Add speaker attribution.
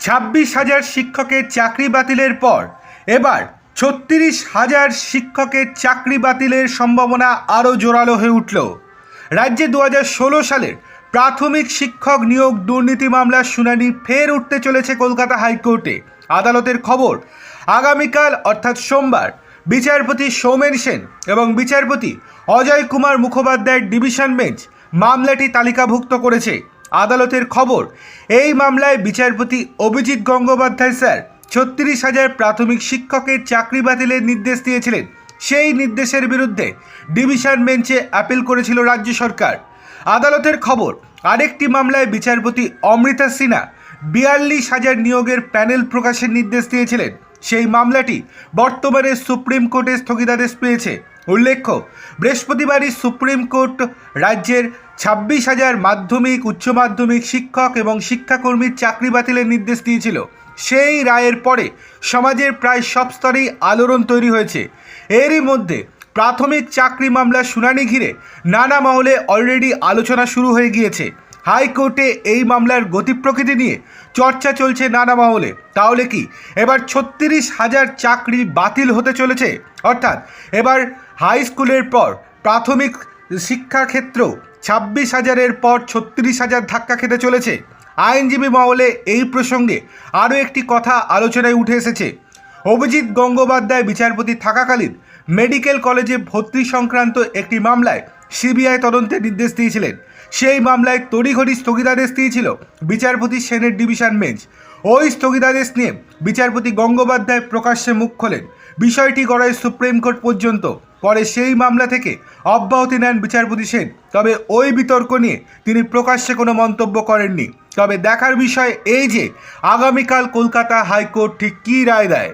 Speaker 1: ছাব্বিশ হাজার শিক্ষকের চাকরি বাতিলের পর এবার ছত্রিশ হাজার শিক্ষকের চাকরি বাতিলের সম্ভাবনা আরও জোরালো হয়ে উঠল। রাজ্যে দু সালের প্রাথমিক শিক্ষক নিয়োগ দুর্নীতি মামলার শুনানি ফের উঠতে চলেছে কলকাতা হাইকোর্টে। আদালতের খবর, আগামীকাল অর্থাৎ সোমবার বিচারপতি সৌমেন সেন এবং বিচারপতি অজয় কুমার মুখোপাধ্যায়ের ডিভিশন বেঞ্চ মামলাটি তালিকাভুক্ত করেছে। আদালতের খবর। এই মামলায় বিচারপতি অভিজিৎ গঙ্গোপাধ্যায় স্যার ছত্রিশ হাজার প্রাথমিক শিক্ষকের চাকরি বাতিলের নির্দেশ দিয়েছিলেন। সেই নির্দেশের বিরুদ্ধে ডিভিশন বেঞ্চে অ্যাপিল করেছিল রাজ্য সরকার। আদালতের খবর, আরেকটি মামলায় বিচারপতি অমৃতা সিনহা বিয়াল্লিশ হাজার নিয়োগের প্যানেল প্রকাশের নির্দেশ দিয়েছিলেন। সেই মামলাটি বর্তমানে সুপ্রিম কোর্টে স্থগিতাদেশ পেয়েছে। উল্লেখ্য, বৃহস্পতিবারই সুপ্রিম কোর্ট রাজ্যের ছাব্বিশ হাজার মাধ্যমিক, উচ্চ মাধ্যমিক শিক্ষক এবং শিক্ষাকর্মীর চাকরি বাতিলের নির্দেশ দিয়েছিল। সেই রায়ের পরে সমাজের প্রায় সব স্তরেই আলোড়ন তৈরি হয়েছে। এরই মধ্যে প্রাথমিক চাকরি মামলার শুনানি ঘিরে নানা মহলে অলরেডি আলোচনা শুরু হয়ে গিয়েছে। হাইকোর্টে এই মামলার গতি প্রকৃতি নিয়ে চর্চা চলছে নানা মহলে। তাহলে কি? এবার ছত্রিশ হাজার চাকরি বাতিল হতে চলেছে। অর্থাৎ এবার হাই স্কুলের পর প্রাথমিক শিক্ষাক্ষেত্র ছাব্বিশ হাজারের পর ছত্রিশ হাজার ধাক্কা খেতে চলেছে। আইনজীবী মহলে এই প্রসঙ্গে আরও একটি কথা আলোচনায় উঠে এসেছে। অভিজিৎ গঙ্গোপাধ্যায় বিচারপতি থাকাকালীন মেডিকেল কলেজে ভর্তি সংক্রান্ত একটি মামলায় সিবিআই তদন্তের নির্দেশ দিয়েছিলেন। সেই মামলায় তড়িঘড়ি স্থগিতাদেশ দিয়েছিল বিচারপতি সেনের ডিভিশন বেঞ্চ। ওই স্থগিতাদেশ নিয়ে বিচারপতি গঙ্গোপাধ্যায় প্রকাশ্যে মুখ খোলেন। বিষয়টি গড়ায় সুপ্রিম কোর্ট পর্যন্ত। পরে সেই মামলা থেকে অব্যাহতি নেন বিচারপতি সেন। তবে ওই বিতর্ক নিয়ে তিনি প্রকাশ্যে কোনো মন্তব্য করেননি। তবে দেখার বিষয় এই যে, আগামীকাল কলকাতা হাইকোর্ট ঠিক কী রায় দেয়?